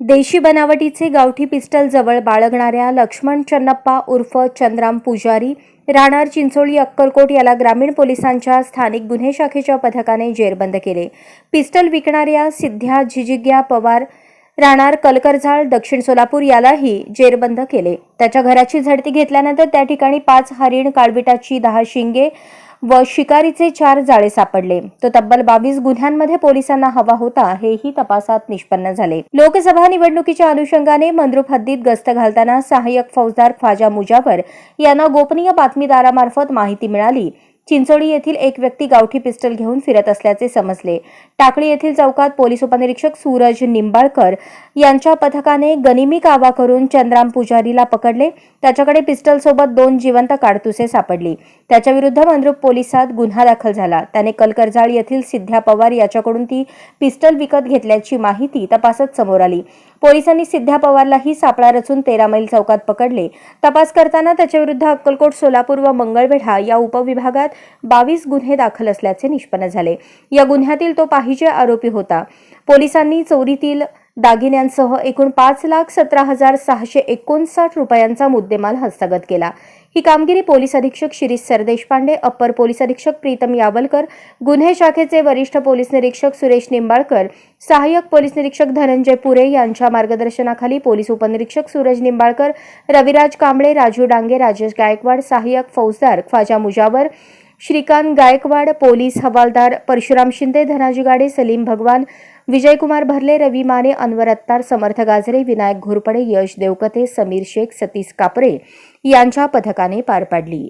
देशी बनावटीचे गावठी पिस्टल जवळ बाळगणाऱ्या लक्ष्मण चन्नप्पा उर्फ चंद्राम पुजारी राहणार चिंचोळी अक्कलकोट याला ग्रामीण पोलिसांच्या स्थानिक गुन्हे शाखेच्या पथकाने जेरबंद केले. पिस्टल विकणाऱ्या सिद्ध्या झिजिग्या पवार राहणार कलकरझाळ दक्षिण सोलापूर यालाही जेरबंद केले. त्याच्या घराची झडती घेतल्यानंतर त्या ठिकाणी पाच हरिण काळविटाची दहा शिंगे व शिकारीचे चार जाळे सापडले. तो तब्बल बावीस गुन्ह्यांमध्ये पोलिसांना हवा होता हेही तपासात निष्पन्न झाले. लोकसभा निवडणुकीच्या अनुषंगाने मंद्रुप हद्दीत गस्त घालताना सहाय्यक फौजदार ख्वाजा मुजावर यांना गोपनीय बातमीदारामार्फत माहिती मिळाली. चिंचोळी येथील एक व्यक्ती गावठी पिस्टल घेऊन फिरत असल्याचे समजले. टाकळी येथील चौकात पोलीस उपनिरीक्षक सूरज निंबाळकर यांच्या पथकाने गनिमी कावा करून चंद्राम पुजारीला पकडले. त्याच्याकडे पिस्टल सोबत दोन जिवंत काडतुसे सापडली. त्याच्याविरुद्ध मंद्रुप पोलिसात गुन्हा दाखल झाला. त्याने कलकरजाळ येथील सिद्ध्या पवार याच्याकडून ती पिस्टल विकत घेतल्याची माहिती तपासात समोर आली. पोलिसांनी सिद्ध्या पवारलाही सापळा रचून तेरा मैल चौकात पकडले. तपास करताना त्याच्याविरुद्ध अक्कलकोट सोलापूर व मंगळवेढा या उपविभागात बावीस गुन्हे दाखल असल्याचे निष्पन्न झाले. या गुन्ह्यातील तो पाहिजे आरोपी होता. पोलिसांनी चोरीतील दागिन्यांसह एकूण पाच लाख सतरा हजार सहाशे एकोणसाठ रुपयांचा मुद्देमाल हस्तगत केला. ही कामगिरी पोलीस अधीक्षक शिरीष सरदेशपांडे अप्पर पोलीस अधीक्षक प्रीतम यावलकर गुन्हे शाखेचे वरिष्ठ पोलीस निरीक्षक सुरेश निंबाळकर सहाय्यक पोलीस निरीक्षक धनंजय पुरे यांच्या मार्गदर्शनाखाली पोलीस उपनिरीक्षक सूरज निंबाळकर रविराज कांबळे राजू डांगे राजेश गायकवाड सहाय्यक फौजदार ख्वाजा मुजावर श्रीकांत गायकवाड पोलीस हवालदार परशुराम शिंदे धनाजी गाडे सलीम भगवान विजयकुमार भरले रवी माने अनवर अत्तार समर्थ गाजरे विनायक घोरपडे यश देवकते समीर शेख सतीश कापरे यांच्या पथकाने पार पाडली.